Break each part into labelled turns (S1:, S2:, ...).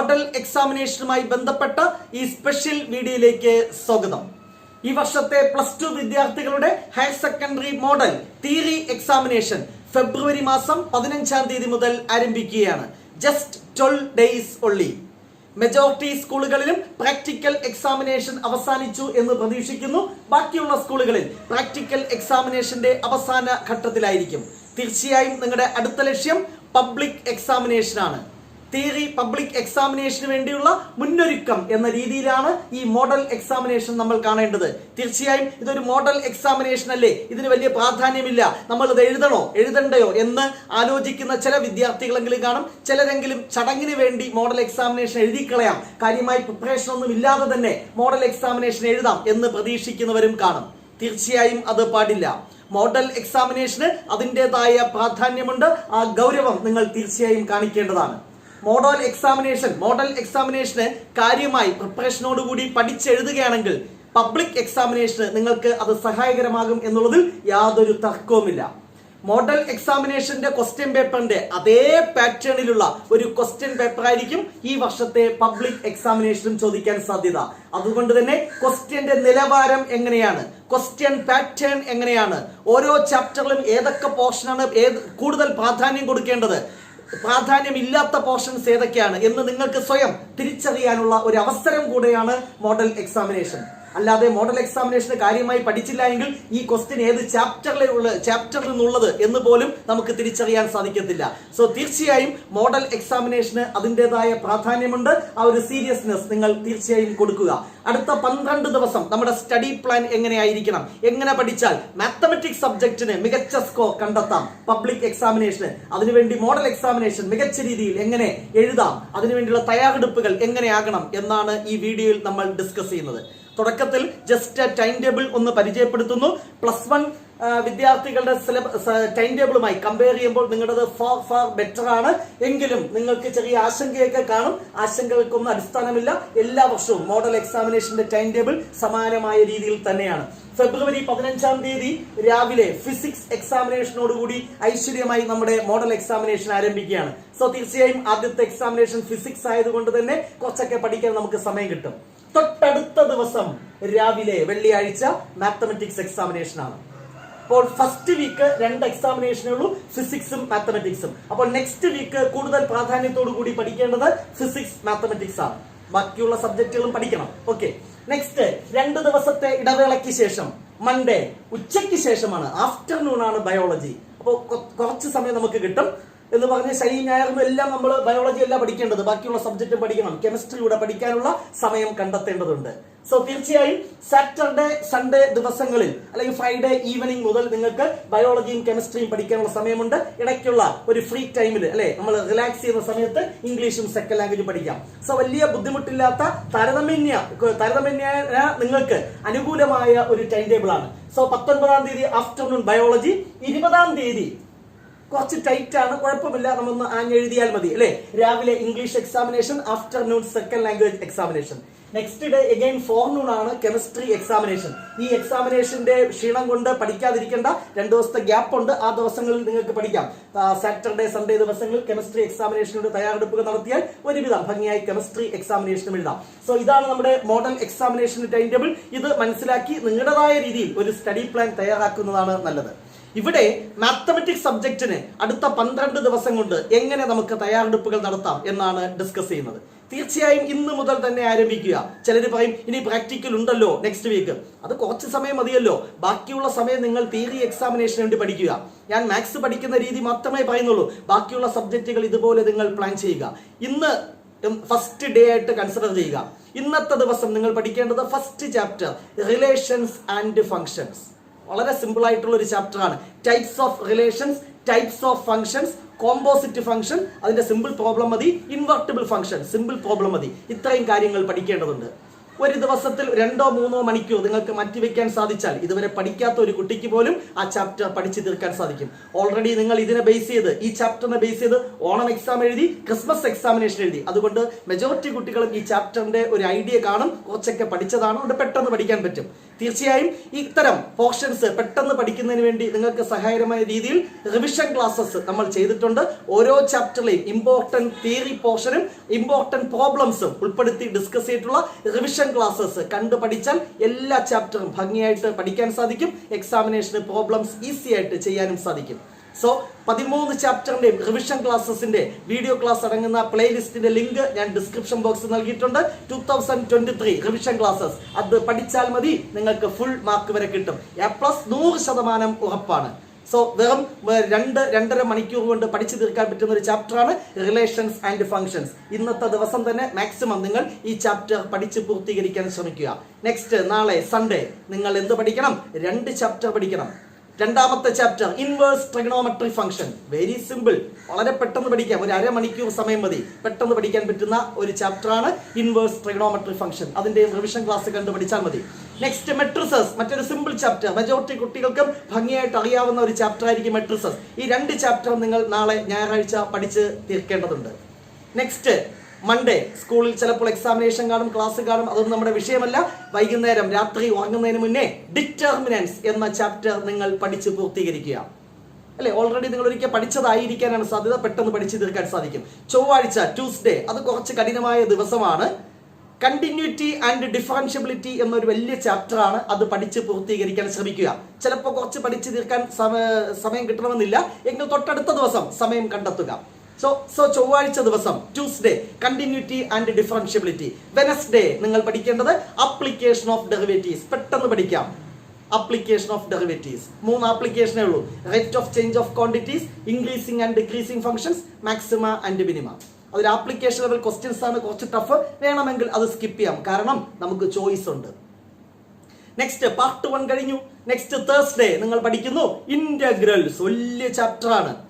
S1: Model എക്സാമിനേഷനുമായി ബന്ധപ്പെട്ട ഈ special വീഡിയോയിലേക്ക് സ്വാഗതം. ഈ വർഷത്തെ പ്ലസ് ടു വിദ്യാർത്ഥികളുടെ higher secondary model theory examination February മാസം പതിനഞ്ചാം തീയതി മുതൽ ആരംഭിക്കുകയാണ്. Just twelve days only. Majority സ്കൂളുകളിലും പ്രാക്ടിക്കൽ എക്സാമിനേഷൻ അവസാനിച്ചു എന്ന് പ്രതീക്ഷിക്കുന്നു. ബാക്കിയുള്ള സ്കൂളുകളിൽ പ്രാക്ടിക്കൽ എക്സാമിനേഷന്റെ അവസാന ഘട്ടത്തിലായിരിക്കും. തീർച്ചയായും നിങ്ങളുടെ അടുത്ത ലക്ഷ്യം പബ്ലിക് എക്സാമിനേഷൻ ആണ് തിയറി പബ്ലിക് എക്സാമിനേഷന് വേണ്ടിയുള്ള മുന്നൊരുക്കം എന്ന രീതിയിലാണ് ഈ മോഡൽ എക്സാമിനേഷൻ നമ്മൾ കാണേണ്ടത്. തീർച്ചയായും ഇതൊരു മോഡൽ എക്സാമിനേഷൻ അല്ലേ? ഇതിന് വലിയ പ്രാധാന്യമില്ല. നമ്മൾ ഇത് എഴുതണോ? എഴുതണ്ടയോ എന്ന് ആലോചിക്കുന്ന ചില വിദ്യാർത്ഥികളെങ്കിലും കാണും. ചിലരെങ്കിലും ചടങ്ങിന് വേണ്ടി മോഡൽ എക്സാമിനേഷൻ എഴുതിക്കളയാം. കാര്യമായി പ്രിപ്പറേഷൻ ഒന്നും ഇല്ലാതെ തന്നെ മോഡൽ എക്സാമിനേഷൻ എഴുതാം എന്ന് പ്രതീക്ഷിക്കുന്നവരും കാണും. തീർച്ചയായും അത് പാടില്ല. മോഡൽ എക്സാമിനേഷന് അതിന്റെതായ പ്രാധാന്യമുണ്ട്. ആ ഗൗരവം നിങ്ങൾ തീർച്ചയായും കാണിക്കേണ്ടതാണ്. മോഡൽ എക്സാമിനേഷൻ മോഡൽ എക്സാമിനേഷന് കാര്യമായി പ്രിപ്പറേഷനോടുകൂടി പഠിച്ചെഴുതുകയാണെങ്കിൽ പബ്ലിക് എക്സാമിനേഷന് നിങ്ങൾക്ക് അത് സഹായകരമാകും എന്നുള്ളതിൽ യാതൊരു തർക്കവുമില്ല. മോഡൽ എക്സാമിനേഷന്റെ ക്വസ്റ്റ്യൻ പേപ്പറിന്റെ അതേ പാറ്റേണിലുള്ള ഒരു ക്വസ്റ്റ്യൻ പേപ്പർ ആയിരിക്കും ഈ വർഷത്തെ പബ്ലിക് എക്സാമിനേഷനും ചോദിക്കാൻ സാധ്യത. അതുകൊണ്ട് തന്നെ ക്വസ്റ്റ്യന്റെ നിലവാരം എങ്ങനെയാണ്? ക്വസ്റ്റ്യൻ പാറ്റേൺ എങ്ങനെയാണ്? ഓരോ ചാപ്റ്ററിലും ഏതൊക്കെ പോർഷനാണ് ഏത് കൂടുതൽ പ്രാധാന്യം കൊടുക്കേണ്ടത്? പ്രാധാന്യമില്ലാത്ത പോർഷൻസ് ഏതൊക്കെയാണ് എന്ന് നിങ്ങൾക്ക് സ്വയം തിരിച്ചറിയാനുള്ള ഒരു അവസരം കൂടെയാണ് മോഡൽ എക്സാമിനേഷൻ അല്ലാതെ മോഡൽ എക്സാമിനേഷന് കാര്യമായി പഠിച്ചില്ല എങ്കിൽ ഈ ക്വസ്റ്റ്യൻ ഏത് ചാപ്റ്ററിലുള്ള ചാപ്റ്ററിൽ നിന്നുള്ളത് എന്ന് പോലും നമുക്ക് തിരിച്ചറിയാൻ സാധിക്കത്തില്ല. സോ തീർച്ചയായും മോഡൽ എക്സാമിനേഷന് അതിന്റെതായ പ്രാധാന്യമുണ്ട്. ആ ഒരു സീരിയസ്നെസ് നിങ്ങൾ തീർച്ചയായും കൊടുക്കുക. അടുത്ത പന്ത്രണ്ട് ദിവസം നമ്മുടെ സ്റ്റഡി പ്ലാൻ എങ്ങനെയായിരിക്കണം? എങ്ങനെ പഠിച്ചാൽ മാത്തമെറ്റിക്സ് സബ്ജക്റ്റിന് മികച്ച സ്കോർ കണ്ടെത്താം. പബ്ലിക് എക്സാമിനേഷന് അതിനുവേണ്ടി മോഡൽ എക്സാമിനേഷൻ മികച്ച രീതിയിൽ എങ്ങനെ എഴുതാം? അതിനുവേണ്ടിയുള്ള തയ്യാറെടുപ്പുകൾ എങ്ങനെയാകണം? എന്നാണ് ഈ വീഡിയോയിൽ നമ്മൾ ഡിസ്കസ് ചെയ്യുന്നത്. തുടക്കത്തിൽ ജസ്റ്റ് ടൈം ടേബിൾ ഒന്ന് പരിചയപ്പെടുത്തുന്നു. പ്ലസ് വൺ വിദ്യാർത്ഥികളുടെ സിലബസ് ടൈം ടേബിളുമായി കമ്പയർ ചെയ്യുമ്പോൾ നിങ്ങളുടേത് ഫാർ ഫാർ ബെറ്റർ ആണ്. എങ്കിലും നിങ്ങൾക്ക് ചെറിയ ആശങ്കയൊക്കെ കാണും. ആശങ്കകൾക്കൊന്നും അടിസ്ഥാനമില്ല. എല്ലാ വർഷവും മോഡൽ എക്സാമിനേഷന്റെ ടൈം ടേബിൾ സമാനമായ രീതിയിൽ തന്നെയാണ്. ഫെബ്രുവരി പതിനഞ്ചാം തീയതി രാവിലെ ഫിസിക്സ് എക്സാമിനേഷനോടുകൂടി ഐശ്വര്യമായി നമ്മുടെ മോഡൽ എക്സാമിനേഷൻ ആരംഭിക്കുകയാണ്. സോ തീർച്ചയായും ആദ്യത്തെ എക്സാമിനേഷൻ ഫിസിക്സ് ആയതുകൊണ്ട് തന്നെ കുറച്ചൊക്കെ പഠിക്കാൻ നമുക്ക് സമയം കിട്ടും. തൊട്ടടുത്ത ദിവസം രാവിലെ വെള്ളിയാഴ്ച മാത്തമെറ്റിക്സ് എക്സാമിനേഷൻ ആണ്. അപ്പോൾ ഫസ്റ്റ് വീക്ക് രണ്ട് എക്സാമിനേഷനേ ഉള്ളൂ ഫിസിക്സും മാത്തമെറ്റിക്സും അപ്പോൾ നെക്സ്റ്റ് വീക്ക് കൂടുതൽ പ്രാധാന്യത്തോടു കൂടി പഠിക്കേണ്ടത് ഫിസിക്സ് മാത്തമെറ്റിക്സ് ആണ്. ബാക്കിയുള്ള സബ്ജക്റ്റുകളും പഠിക്കണം. ഓക്കെ നെക്സ്റ്റ് രണ്ട് ദിവസത്തെ ഇടവേളയ്ക്ക് ശേഷം മൺഡേ ഉച്ചയ്ക്ക് ശേഷമാണ് ആഫ്റ്റർനൂൺ ആണ് ബയോളജി അപ്പോൾ കുറച്ച് സമയം നമുക്ക് കിട്ടും. എന്ന് പറഞ്ഞ് ശനി ഞായറും എല്ലാം നമ്മൾ ബയോളജി എല്ലാം പഠിക്കേണ്ടത്. ബാക്കിയുള്ള സബ്ജക്റ്റ് പഠിക്കണം. കെമിസ്ട്രിയുടെ പഠിക്കാനുള്ള സമയം കണ്ടെത്തേണ്ടതുണ്ട്. സോ തീർച്ചയായും സാറ്റർഡേ സൺഡേ ദിവസങ്ങളിൽ അല്ലെങ്കിൽ ഫ്രൈഡേ ഈവനിങ് മുതൽ നിങ്ങൾക്ക് ബയോളജിയും കെമിസ്ട്രിയും പഠിക്കാനുള്ള സമയമുണ്ട്. ഇടയ്ക്കുള്ള ഒരു ഫ്രീ ടൈമിൽ അല്ലെ? നമ്മൾ റിലാക്സ് ചെയ്യുന്ന സമയത്ത് ഇംഗ്ലീഷും സെക്കൻഡ് ലാംഗ്വേജും പഠിക്കാം. സോ വലിയ ബുദ്ധിമുട്ടില്ലാത്ത താരതമ്യ താരതമ്യ നിങ്ങൾക്ക് അനുകൂലമായ ഒരു ടൈം ടേബിൾ ആണ്. സോ പത്തൊൻപതാം തീയതി ആഫ്റ്റർനൂൺ ബയോളജി ഇരുപതാം തീയതി കുറച്ച് ടൈറ്റ് ആണ് കുഴപ്പമില്ല. നമ്മൊന്ന് ആഞ്ഞെഴുതിയാൽ മതി അല്ലെ? രാവിലെ English examination afternoon second language examination next day again forenoon ആണ് കെമിസ്ട്രി എക്സാമിനേഷൻ ഈ എക്സാമിനേഷന്റെ ക്ഷീണം കൊണ്ട് പഠിക്കാതിരിക്കേണ്ട. രണ്ട് ദിവസത്തെ ഗ്യാപ്പ് ഉണ്ട്. ആ ദിവസങ്ങളിൽ നിങ്ങൾക്ക് പഠിക്കാം. സാറ്റർഡേ സൺഡേ ദിവസങ്ങളിൽ കെമിസ്ട്രി എക്സാമിനേഷനുടെ തയ്യാറെടുപ്പുകൾ നടത്തിയാൽ ഒരുവിധം ഭംഗിയായി കെമിസ്ട്രി എക്സാമിനേഷനും എഴുതാം. സോ ഇതാണ് നമ്മുടെ മോഡൽ എക്സാമിനേഷൻ ടൈം ടേബിൾ ഇത് മനസ്സിലാക്കി നിങ്ങളുടേതായ രീതിയിൽ ഒരു സ്റ്റഡി പ്ലാൻ തയ്യാറാക്കുന്നതാണ് നല്ലത്. ഇവിടെ മാത്തമെറ്റിക്സ് സബ്ജക്റ്റിന് അടുത്ത പന്ത്രണ്ട് ദിവസം കൊണ്ട് എങ്ങനെ നമുക്ക് തയ്യാറെടുപ്പുകൾ നടത്താം എന്നാണ് ഡിസ്കസ് ചെയ്യുന്നത്. തീർച്ചയായും ഇന്ന് മുതൽ തന്നെ ആരംഭിക്കുക. ചിലർ പറയും ഇനി പ്രാക്ടിക്കൽ ഉണ്ടല്ലോ നെക്സ്റ്റ് വീക്ക് അത് കുറച്ച് സമയം മതിയല്ലോ. ബാക്കിയുള്ള സമയം നിങ്ങൾ തിയറി എക്സാമിനേഷന് വേണ്ടി പഠിക്കുക. ഞാൻ മാത്സ് പഠിക്കുന്ന രീതി മാത്രമേ പറയുന്നുള്ളൂ. ബാക്കിയുള്ള സബ്ജക്റ്റുകൾ ഇതുപോലെ നിങ്ങൾ പ്ലാൻ ചെയ്യുക. ഇന്ന് ഫസ്റ്റ് ഡേ ആയിട്ട് കൺസിഡർ ചെയ്യുക. ഇന്നത്തെ ദിവസം നിങ്ങൾ പഠിക്കേണ്ടത് first chapter relations and functions വളരെ സിമ്പിൾ ആയിട്ടുള്ള ഒരു ചാപ്റ്ററാണ് types of relations types of functions composite function അതിന്റെ സിമ്പിൾ പ്രോബ്ലം മതി ഇൻവെർട്ടിബിൾ ഫംഗ്ഷൻ സിമ്പിൾ പ്രോബ്ലം മതി. ഇത്രയും കാര്യങ്ങൾ പഠിക്കേണ്ടതുണ്ട്. ഒരു ദിവസത്തിൽ രണ്ടോ മൂന്നോ മണിക്കൂർ നിങ്ങൾക്ക് മാറ്റിവെക്കാൻ സാധിച്ചാൽ ഇതുവരെ പഠിക്കാത്ത ഒരു കുട്ടിക്ക് പോലും ആ ചാപ്റ്റർ പഠിച്ചു തീർക്കാൻ സാധിക്കും. ഓൾറെഡി നിങ്ങൾ ഇതിനെ ബേസ് ചെയ്ത് ഈ ചാപ്റ്ററിനെ ബേസ് ചെയ്ത് ഓണം എക്സാം എഴുതി ക്രിസ്മസ് എക്സാമിനേഷൻ എഴുതി. അതുകൊണ്ട് മെജോറിറ്റി കുട്ടികളും ഈ ചാപ്റ്ററിന്റെ ഒരു ഐഡിയ കാണും കുറച്ചൊക്കെ പഠിച്ചതാണ് അതുകൊണ്ട് പെട്ടെന്ന് പഠിക്കാൻ പറ്റും. തീർച്ചയായും ഇത്തരം പോർഷൻസ് പെട്ടെന്ന് പഠിക്കുന്നതിന് വേണ്ടി നിങ്ങൾക്ക് സഹായകരമായ രീതിയിൽ റിവിഷൻ ക്ലാസ്സസ് നമ്മൾ ചെയ്തിട്ടുണ്ട്. ഓരോ ചാപ്റ്ററിലെയും ഇമ്പോർട്ടന്റ് തിയറി പോർഷനും ഇമ്പോർട്ടന്റ് പ്രോബ്ലംസും ഉൾപ്പെടുത്തി ഡിസ്കസ് ചെയ്തിട്ടുള്ള റിവിഷൻ ക്ലാസ്സസ് കണ്ടു പഠിച്ചാൽ എല്ലാ ചാപ്റ്ററും ഭംഗിയായിട്ട് പഠിക്കാൻ സാധിക്കും. എക്സാമിനേഷന് പ്രോബ്ലംസ് ഈസി ആയിട്ട് ചെയ്യാനും സാധിക്കും. സോ പതിമൂന്ന് ചാപ്റ്ററിന്റെയും റിവിഷൻ ക്ലാസ്സസിന്റെ വീഡിയോ ക്ലാസ് അടങ്ങുന്ന പ്ലേലിസ്റ്റിന്റെ ലിങ്ക് ഞാൻ ഡിസ്ക്രിപ്ഷൻ ബോക്സിൽ നൽകിയിട്ടുണ്ട്. Two thousand twenty three revision classes അത് പഠിച്ചാൽ മതി നിങ്ങൾക്ക് ഫുൾ മാർക്ക് വരെ കിട്ടും. എ പ്ലസ് നൂറ് ശതമാനം ഉറപ്പാണ്. സോ വെറും രണ്ട് രണ്ടര മണിക്കൂർ കൊണ്ട് പഠിച്ചു തീർക്കാൻ പറ്റുന്ന ഒരു ചാപ്റ്ററാണ് റിലേഷൻസ് ആൻഡ് ഫങ്ഷൻസ് ഇന്നത്തെ ദിവസം തന്നെ മാക്സിമം നിങ്ങൾ ഈ ചാപ്റ്റർ പഠിച്ച് പൂർത്തീകരിക്കാൻ ശ്രമിക്കുക. നെക്സ്റ്റ് നാളെ സൺഡേ നിങ്ങൾ എന്ത് പഠിക്കണം? രണ്ട് ചാപ്റ്റർ പഠിക്കണം. രണ്ടാമത്തെ chapter inverse trigonometry function very simple വളരെ പെട്ടെന്ന് പഠിക്കാം. ഒരു അരമണിക്കൂർ സമയം മതി. പെട്ടെന്ന് പഠിക്കാൻ പറ്റുന്ന ഒരു ചാപ്റ്ററാണ് ഇൻവേഴ്സ് ട്രിഗണോമെട്രി ഫംഗ്ഷൻ അതിന്റെ റിവിഷൻ ക്ലാസ് കണ്ട് പഠിച്ചാൽ മതി. നെക്സ്റ്റ് മെട്രിസസ് മറ്റൊരു സിമ്പിൾ ചാപ്റ്റർ മെജോറിറ്റി കുട്ടികൾക്കും ഭംഗിയായിട്ട് അറിയാവുന്ന ഒരു ചാപ്റ്റർ ആയിരിക്കും മെട്രിസസ് ഈ രണ്ട് ചാപ്റ്റർ നിങ്ങൾ നാളെ ഞായറാഴ്ച പഠിച്ച് തീർക്കേണ്ടതുണ്ട്. നെക്സ്റ്റ് മൺഡേ സ്കൂളിൽ ചിലപ്പോൾ എക്സാമിനേഷൻ കാണും ക്ലാസ് കാണും. അതൊന്നും നമ്മുടെ വിഷയമല്ല. വൈകുന്നേരം രാത്രി ഉറങ്ങുന്നതിന് മുന്നേ ഡിറ്റർമിനൻസ് എന്ന ചാപ്റ്റർ നിങ്ങൾ പഠിച്ച് പൂർത്തീകരിക്കുക. അല്ലെ? ഓൾറെഡി നിങ്ങൾ ഒരിക്കൽ പഠിച്ചതായിരിക്കാനാണ് സാധ്യത. പെട്ടെന്ന് പഠിച്ചു തീർക്കാൻ സാധിക്കും. ചൊവ്വാഴ്ച ട്യൂസ്ഡേ അത് കുറച്ച് കഠിനമായ ദിവസമാണ്. കണ്ടിന്യൂറ്റി ആൻഡ് ഡിഫറൻഷ്യബിലിറ്റി എന്നൊരു വലിയ ചാപ്റ്ററാണ് അത് പഠിച്ച് പൂർത്തീകരിക്കാൻ ശ്രമിക്കുക. ചിലപ്പോൾ കുറച്ച് പഠിച്ചു തീർക്കാൻ സമയം കിട്ടണമെന്നില്ല. എങ്കിൽ തൊട്ടടുത്ത ദിവസം സമയം കണ്ടെത്തുക. സോ സോ ചൊവ്വാഴ്ച ദിവസം Tuesday continuity and differentiability Wednesday നിങ്ങൾ പഠിക്കേണ്ടത് അപ്ലിക്കേഷൻ ഓഫ് ഡെറിവേറ്റീവ്സ് പെട്ടെന്ന് പഠിക്കാം. അപ്ലിക്കേഷൻ ഓഫ് ഡെറിവേറ്റീവ്സ് മൂന്ന് ആപ്ലിക്കേഷനേ ഉള്ളൂ. Rate of change of quantities increasing and decreasing functions maxima and minimum അതൊരു ആപ്ലിക്കേഷൻ ലെവൽ ക്വസ്റ്റ്യൻസ് ആണ്. കുറച്ച് ടഫ് വേണമെങ്കിൽ അത് സ്കിപ്പ് ചെയ്യാം. കാരണം നമുക്ക് ചോയ്സ് ഉണ്ട്. നെക്സ്റ്റ് പാർട്ട് വൺ കഴിഞ്ഞു. നെക്സ്റ്റ് തേഴ്സ്ഡേ നിങ്ങൾ പഠിക്കുന്നു. ഇന്റഗ്രൽസ് വലിയ ചാപ്റ്റർ ആണ്.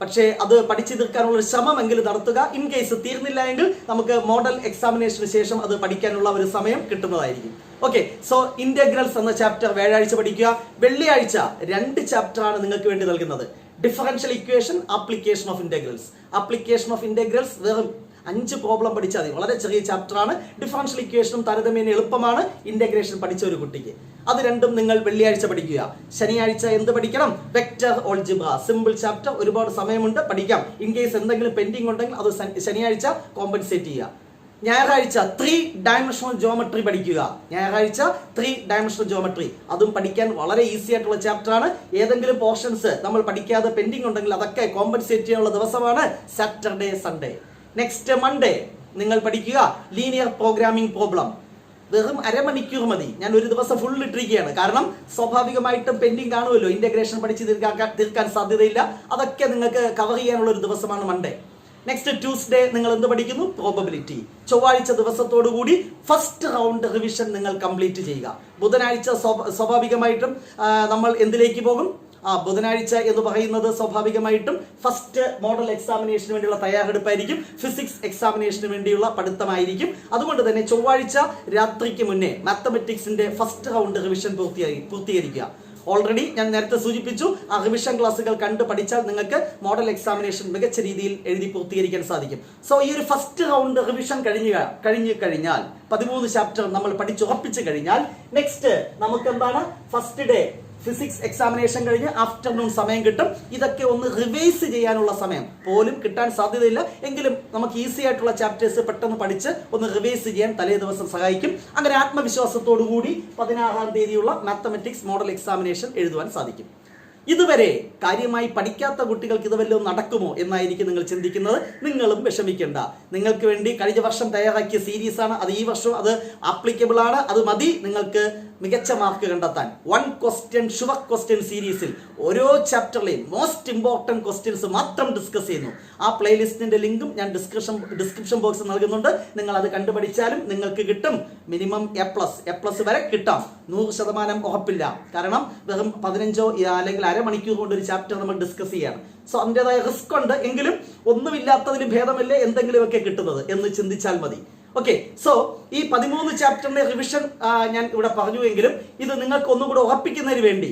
S1: പക്ഷേ അത് പഠിച്ചു തീർക്കാനുള്ള ഒരു ശ്രമമെങ്കിലും നടത്തുക. ഇൻ കേസ് തീർന്നില്ല എങ്കിൽ നമുക്ക് മോഡൽ എക്സാമിനേഷന് ശേഷം അത് പഠിക്കാനുള്ള ഒരു സമയം കിട്ടുന്നതായിരിക്കും. ഓക്കെ സോ ഇന്റഗ്രൽസ് എന്ന ചാപ്റ്റർ വ്യാഴാഴ്ച പഠിക്കുക. വെള്ളിയാഴ്ച രണ്ട് ചാപ്റ്ററാണ് നിങ്ങൾക്ക് വേണ്ടി നൽകുന്നത്. Differential equation application of integrals application of integrals വെറും അഞ്ച് പ്രോബ്ലം പഠിച്ചാൽ മതി. വളരെ ചെറിയ ചാപ്റ്ററാണ്. ഡിഫറൻഷ്യൽ ഇക്വേഷനും താരതമ്യേന എളുപ്പമാണ്. ഇന്റഗ്രേഷൻ പഠിച്ച ഒരു കുട്ടിക്ക്. അത് രണ്ടും നിങ്ങൾ വെള്ളിയാഴ്ച പഠിക്കുക. ശനിയാഴ്ച എന്ത് പഠിക്കണം? വെക്ടർ ഓൾജിബ്ര സിമ്പിൾ ചാപ്റ്റർ ഒരുപാട് സമയമുണ്ട് പഠിക്കാം. ഇൻ കേസ് എന്തെങ്കിലും പെൻഡിങ് ഉണ്ടെങ്കിൽ അത് ശനിയാഴ്ച കോമ്പൻസേറ്റ് ചെയ്യുക. ഞായറാഴ്ച ത്രീ ഡയമെൻഷണൽ ജോമെട്രി പഠിക്കുക. ഞായറാഴ്ച ത്രീ ഡയമെൻഷണൽ ജോമെട്രി അതും പഠിക്കാൻ വളരെ ഈസി ആയിട്ടുള്ള ചാപ്റ്റർ ആണ്. ഏതെങ്കിലും പോർഷൻസ് നമ്മൾ പഠിക്കാതെ പെൻഡിങ് ഉണ്ടെങ്കിൽ അതൊക്കെ കോമ്പൻസേറ്റ് ചെയ്യാനുള്ള ദിവസമാണ് സാറ്റർഡേ സൺഡേ നെക്സ്റ്റ് മൺഡേ നിങ്ങൾ പഠിക്കുക. ലീനിയർ പ്രോഗ്രാമിംഗ് പ്രോബ്ലം വെറും അരമണിക്കൂർ മതി. ഞാൻ ഒരു ദിവസം ഫുൾ ഇട്ടിരിക്കുകയാണ്. കാരണം സ്വാഭാവികമായിട്ടും പെൻഡിങ് കാണുമല്ലോ. ഇന്റഗ്രേഷൻ പഠിച്ച് തീർക്കാൻ തീർക്കാൻ സാധ്യതയില്ല. അതൊക്കെ നിങ്ങൾക്ക് കവർ ചെയ്യാനുള്ള ഒരു ദിവസമാണ് മൺഡേ നെക്സ്റ്റ് ട്യൂസ്ഡേ നിങ്ങൾ എന്ത് പഠിക്കുന്നു? പ്രോബബിലിറ്റി ചൊവ്വാഴ്ച ദിവസത്തോടു കൂടി ഫസ്റ്റ് റൗണ്ട് റിവിഷൻ നിങ്ങൾ കംപ്ലീറ്റ് ചെയ്യുക. ബുധനാഴ്ച സ്വാഭാവികമായിട്ടും നമ്മൾ എന്തിലേക്ക് പോകും? ആ ബുധനാഴ്ച എന്ന് പറയുന്നത് സ്വാഭാവികമായിട്ടും ഫസ്റ്റ് മോഡൽ എക്സാമിനേഷന് വേണ്ടിയുള്ള തയ്യാറെടുപ്പായിരിക്കും. ഫിസിക്സ് എക്സാമിനേഷന് വേണ്ടിയുള്ള പഠിത്തമായിരിക്കും. അതുകൊണ്ട് തന്നെ ചൊവ്വാഴ്ച രാത്രിക്ക് മുന്നേ മാത്തമെറ്റിക്സിന്റെ ഫസ്റ്റ് റൗണ്ട് റിവിഷൻ പൂർത്തിയായി പൂർത്തീകരിക്കുക. ഓൾറെഡി ഞാൻ നേരത്തെ സൂചിപ്പിച്ചു ആ റിവിഷൻ ക്ലാസ്സുകൾ കണ്ട് പഠിച്ചാൽ നിങ്ങൾക്ക് മോഡൽ എക്സാമിനേഷൻ മികച്ച രീതിയിൽ എഴുതി പൂർത്തീകരിക്കാൻ സാധിക്കും. സോ ഈ ഒരു ഫസ്റ്റ് റൗണ്ട് റിവിഷൻ കഴിഞ്ഞു കഴിഞ്ഞു കഴിഞ്ഞാൽ പതിമൂന്ന് ചാപ്റ്റർ നമ്മൾ പഠിച്ചുറപ്പിച്ചു കഴിഞ്ഞാൽ നെക്സ്റ്റ് നമുക്ക് എന്താണ്? ഫസ്റ്റ് ഡേ ഫിസിക്സ് എക്സാമിനേഷൻ കഴിഞ്ഞ് ആഫ്റ്റർനൂൺ സമയം കിട്ടും. ഇതൊക്കെ ഒന്ന് റിവൈസ് ചെയ്യാനുള്ള സമയം. പോലും കിട്ടാൻ സാധ്യതയില്ല. എങ്കിലും നമുക്ക് ഈസി ആയിട്ടുള്ള ചാപ്റ്റേഴ്സ് പെട്ടെന്ന് പഠിച്ച് ഒന്ന് റിവൈസ് ചെയ്യാൻ തലേ ദിവസം സഹായിക്കും. അങ്ങനെ ആത്മവിശ്വാസത്തോടു കൂടി പതിനാറാം തീയതിയുള്ള മാത്തമെറ്റിക്സ് മോഡൽ എക്സാമിനേഷൻ എഴുതുവാൻ സാധിക്കും. ഇതുവരെ കാര്യമായി പഠിക്കാത്ത കുട്ടികൾക്ക് ഇത് വല്ലതും നടക്കുമോ എന്നായിരിക്കും നിങ്ങൾ ചിന്തിക്കുന്നത്. നിങ്ങളും വിഷമിക്കേണ്ട. നിങ്ങൾക്ക് വേണ്ടി കഴിഞ്ഞ വർഷം തയ്യാറാക്കിയ സീരീസ് ആണ്. അത് ഈ വർഷം അത് ആപ്ലിക്കബിൾ ആണ്. അത് മതി. നിങ്ങൾക്ക് മികച്ച മാർക്ക് കണ്ടെത്താൻ. വൺ ക്വസ്റ്റ്യൻ ശുഭ ക്വസ്റ്റ്യൻ സീരീസിൽ ഓരോ ചാപ്റ്ററിലെയും മോസ്റ്റ് ഇമ്പോർട്ടന്റ് ക്വസ്റ്റ്യൻസ് മാത്രം ഡിസ്കസ് ചെയ്യുന്നു. ആ പ്ലേലിസ്റ്റിന്റെ ലിങ്കും ഞാൻ ഡിസ്ക്രിപ്ഷൻ ഡിസ്ക്രിപ്ഷൻ ബോക്സ് നൽകുന്നുണ്ട്. നിങ്ങൾ അത് കണ്ടുപഠിച്ചാലും നിങ്ങൾക്ക് കിട്ടും minimum A plus A plus വരെ കിട്ടാം. നൂറ് ശതമാനം ഉറപ്പില്ല. കാരണം വെറും പതിനഞ്ചോ അല്ലെങ്കിൽ അരമണിക്കൂർ കൊണ്ട് ഒരു ചാപ്റ്റർ നമ്മൾ ഡിസ്കസ് ചെയ്യാണ്. സോ അതിന്റെതായ റിസ്ക് ഉണ്ട്. എങ്കിലും ഒന്നുമില്ലാത്തതിന് ഭേദമല്ലേ എന്തെങ്കിലുമൊക്കെ കിട്ടുന്നത് എന്ന് ചിന്തിച്ചാൽ മതി. ഓക്കെ സോ ഈ പതിമൂന്ന് ചാപ്റ്ററിന്റെ റിവിഷൻ ഞാൻ ഇവിടെ പറഞ്ഞുവെങ്കിലും ഇത് നിങ്ങൾക്ക് ഒന്നും കൂടെ ഉറപ്പിക്കുന്നതിന് വേണ്ടി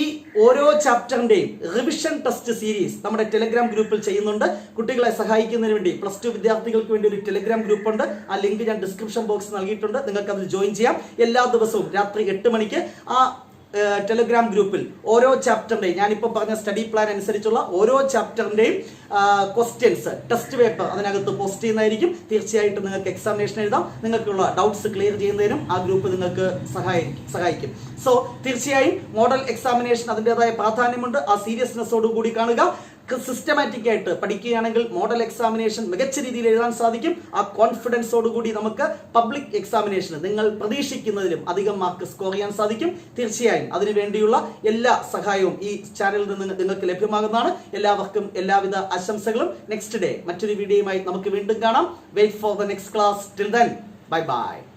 S1: ഈ ഓരോ ചാപ്റ്ററിന്റെയും റിവിഷൻ ടെസ്റ്റ് സീരീസ് നമ്മുടെ ടെലിഗ്രാം ഗ്രൂപ്പിൽ ചെയ്യുന്നുണ്ട്. കുട്ടികളെ സഹായിക്കുന്നതിന് വേണ്ടി പ്ലസ് ടു വിദ്യാർത്ഥികൾക്ക് വേണ്ടി ഒരു ടെലിഗ്രാം ഗ്രൂപ്പ് ഉണ്ട്. ആ ലിങ്ക് ഞാൻ ഡിസ്ക്രിപ്ഷൻ ബോക്സ് നൽകിയിട്ടുണ്ട്. നിങ്ങൾക്ക് അതിൽ ജോയിൻ ചെയ്യാം. എല്ലാ ദിവസവും രാത്രി എട്ട് മണിക്ക് ആ ടെലിഗ്രാം ഗ്രൂപ്പിൽ ഓരോ ചാപ്റ്ററിന്റെയും ഞാനിപ്പോൾ പറഞ്ഞ സ്റ്റഡി പ്ലാൻ അനുസരിച്ചുള്ള ഓരോ ചാപ്റ്ററിന്റെയും ക്വസ്റ്റ്യൻസ് ടെസ്റ്റ് പേപ്പർ അതിനകത്ത് പോസ്റ്റ് ചെയ്യുന്നതായിരിക്കും. തീർച്ചയായിട്ടും നിങ്ങൾക്ക് എക്സാമിനേഷൻ എഴുതാം. നിങ്ങൾക്കുള്ള ഡൗട്ട്സ് ക്ലിയർ ചെയ്യുന്നതിനും ആ ഗ്രൂപ്പ് നിങ്ങൾക്ക് സഹായിക്കും സഹായിക്കും. സോ തീർച്ചയായും മോഡൽ എക്സാമിനേഷൻ അതിന്റെതായ പ്രാധാന്യമുണ്ട്. ആ സീരിയസ്നെസ്സോടുകൂടി കാണുക. സിസ്റ്റമാറ്റിക് ആയിട്ട് പഠിക്കുകയാണെങ്കിൽ മോഡൽ എക്സാമിനേഷൻ മികച്ച രീതിയിൽ എഴുതാൻ സാധിക്കും. ആ കോൺഫിഡൻസോട് കൂടി നമുക്ക് പബ്ലിക് എക്സാമിനേഷന് നിങ്ങൾ പ്രതീക്ഷിക്കുന്നതിലും അധികം മാർക്ക് സ്കോർ ചെയ്യാൻ സാധിക്കും. തീർച്ചയായും അതിനുവേണ്ടിയുള്ള എല്ലാ സഹായവും ഈ ചാനലിൽ നിന്ന് നിങ്ങൾക്ക് ലഭ്യമാകുന്നതാണ്. എല്ലാവർക്കും എല്ലാവിധ ആശംസകളും. നെക്സ്റ്റ് ഡേ മറ്റൊരു വീഡിയോയുമായി നമുക്ക് വീണ്ടും കാണാം. Wait for the next class till then bye bye